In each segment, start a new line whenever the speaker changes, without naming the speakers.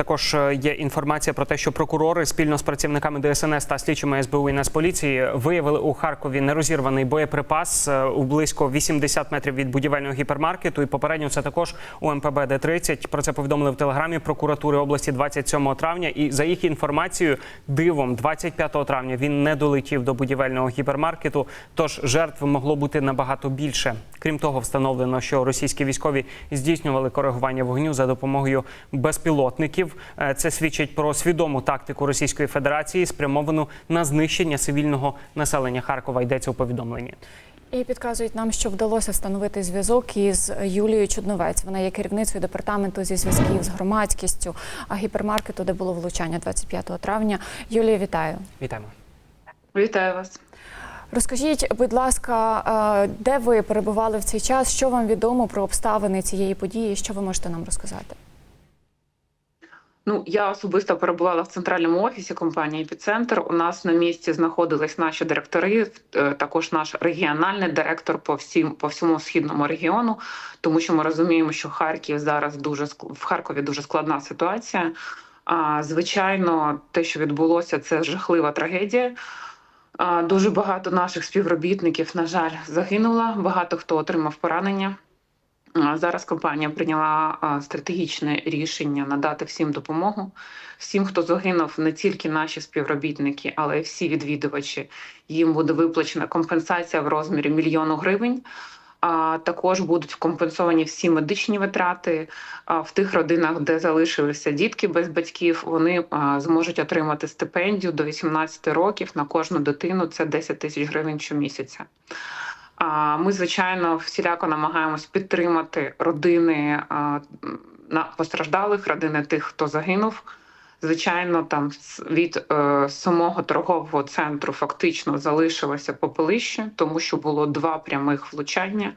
також е, є інформація про те, що прокурори спільно з працівниками ДСНС та слідчими СБУ і Нацполіції виявили у Харкові нерозірваний боєприпас е, у близько 80 метрів від будівельного гіпермаркету. І попередньо це також у МПБ Д-30. Про це повідомили в телеграмі прокуратури області 27 травня. І за їх інформацією, дивом 25 травня він не долетів до будівельного гіпермаркету. Тож жертв могло бути набагато більше. Крім того, встановлено, що російські військові здійснювали коригування вогню за допомогою безпілотників. Е, Це свідчить про свідому тактику Російської Федерації, спрямовану на знищення цивільного населення Харкова. Йдеться у повідомленні.
І підказують нам, що вдалося встановити зв'язок із Юлією Чудновець. Вона є керівницею департаменту зі зв'язків з громадськістю а гіпермаркету, де було влучання 25 травня. Юлія, вітаю.
Вітаємо.
Вітаю вас.
Розкажіть, будь ласка, де ви перебували в цей час? Що вам відомо про обставини цієї події? Що ви можете нам розказати?
Ну я особисто перебувала в центральному офісі компанії «Епіцентр». У нас на місці знаходились наші директори, е, також наш регіональний директор по всім по всьому східному регіону, тому що ми розуміємо, що Харків зараз дуже в Харкові дуже складна ситуація. А звичайно, те, що відбулося, це жахлива трагедія. Дуже багато наших співробітників, на жаль, загинуло. Багато хто отримав поранення. Зараз компанія прийняла стратегічне рішення надати всім допомогу. Всім, хто загинув, не тільки наші співробітники, але й всі відвідувачі. Їм буде виплачена компенсація в розмірі мільйону гривень. А також будуть компенсовані всі медичні витрати. В тих родинах, де залишилися дітки без батьків, вони зможуть отримати стипендію до 18 років на кожну дитину. Це 10 тисяч гривень щомісяця. Ми, звичайно, всіляко намагаємось підтримати родини на постраждалих, родини тих, хто загинув. Звичайно, там від е, самого торгового центру фактично залишилося попелище, тому що було два прямих влучання.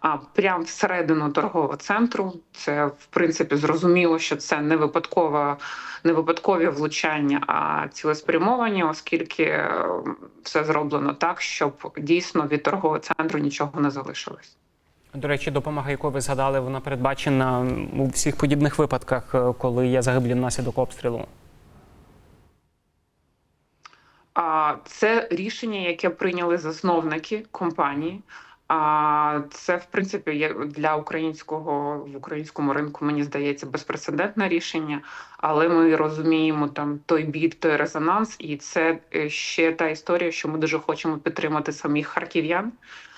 А прямо всередину торгового центру це в принципі зрозуміло, що це не випадкова, не випадкові влучання, а цілеспрямовані, оскільки е, все зроблено так, щоб дійсно від торгового центру нічого не залишилось.
До речі, допомога, яку ви згадали, вона передбачена у всіх подібних випадках, е, коли є загиблі внаслідок обстрілу.
Це рішення, яке прийняли засновники компанії. А це в принципі для українського в українському ринку, мені здається, безпрецедентне рішення. Але ми розуміємо там той біль, той резонанс, і це е, ще та історія, що ми дуже хочемо підтримати самих харків'ян.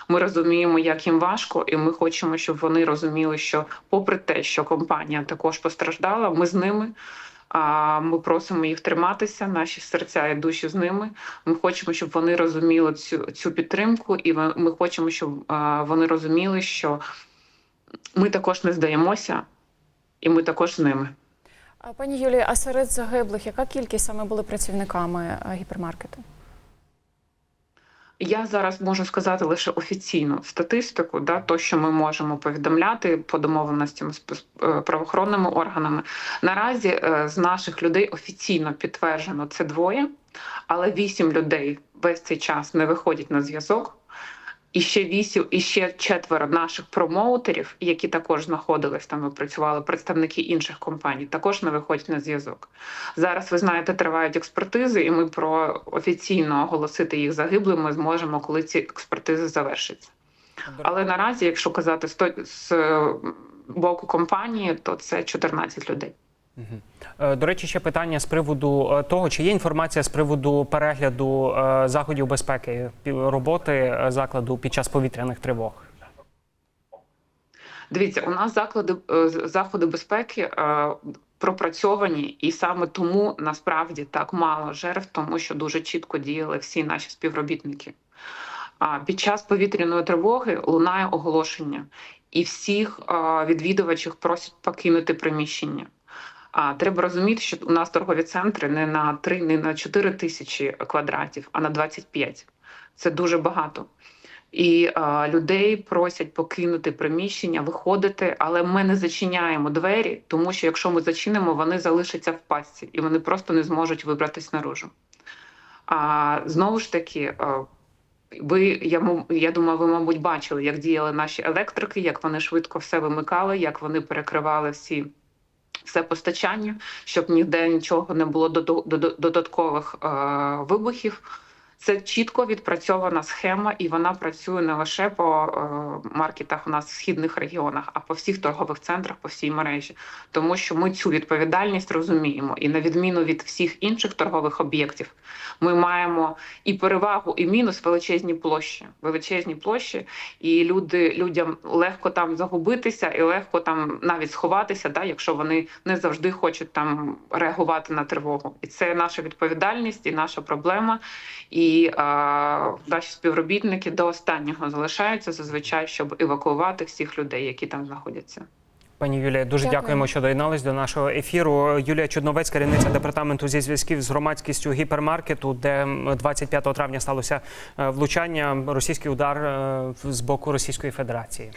Ми розуміємо, як їм важко, і ми хочемо, щоб вони розуміли, що, попри те, що компанія також постраждала, ми з ними. Ми просимо їх триматися, наші серця і душі з ними. Ми хочемо, щоб вони розуміли цю цю підтримку, і ми хочемо, щоб вони розуміли, що ми також не здаємося, і ми також з ними.
Пані Юлія, а серед загиблих яка кількість саме були працівниками гіпермаркету?
Я зараз можу сказати лише офіційну статистику, да, то, що ми можемо повідомляти по домовленостям з е, правоохоронними органами. Наразі е, з наших людей офіційно підтверджено це двоє, але вісім людей весь цей час не виходять на зв'язок. І ще вісім, і ще четверо наших промоутерів, які також знаходились там і працювали представники інших компаній, також не виходять на зв'язок. Зараз ви знаєте, тривають експертизи, і ми про офіційно оголосити їх загиблими зможемо, коли ці експертизи завершаться. Але наразі, якщо казати з е, боку компанії, то це 14 людей.
Е, До речі, ще питання з приводу е, того, чи є інформація з приводу перегляду е, заходів безпеки роботи закладу під час повітряних тривог.
Дивіться, у нас заклади заходи безпеки пропрацьовані, і саме тому насправді так мало жертв, тому що дуже чітко діяли всі наші співробітники. А під час повітряної тривоги лунає оголошення, і всіх відвідувачів просять покинути приміщення. А треба розуміти, що у нас торгові центри не на 3, не на 4 тисячі квадратів, а на 25. Це дуже багато. І е, людей просять покинути приміщення, виходити, але ми не зачиняємо двері, тому що якщо ми зачинимо, вони залишаться в пастці і вони просто не зможуть вибратись наружу. А знову ж таки, е, ви я я думаю, ви мабуть бачили, як діяли наші електрики, як вони швидко все вимикали, як вони перекривали всі все постачання, щоб ніде нічого не було додаткових е, вибухів. Це чітко відпрацьована схема, і вона працює не лише по е, маркетах у нас в східних регіонах, а по всіх торгових центрах, по всій мережі. Тому що ми цю відповідальність розуміємо, і на відміну від всіх інших торгових об'єктів, ми маємо і перевагу, і мінус величезні площі. Величезні площі, і люди людям легко там загубитися, і легко там навіть сховатися, да, якщо вони не завжди хочуть там реагувати на тривогу. І це наша відповідальність і наша проблема. І е, наші співробітники до останнього залишаються зазвичай, щоб евакуювати всіх людей, які там знаходяться.
Пані Юлія, дуже
Дякую.
дякуємо, що доєднались до нашого ефіру. Юлія Чудновець, керівниця департаменту зі зв'язків з громадськістю гіпермаркету, де м, 25 травня сталося е, влучання, російський удар е, з боку Російської Федерації.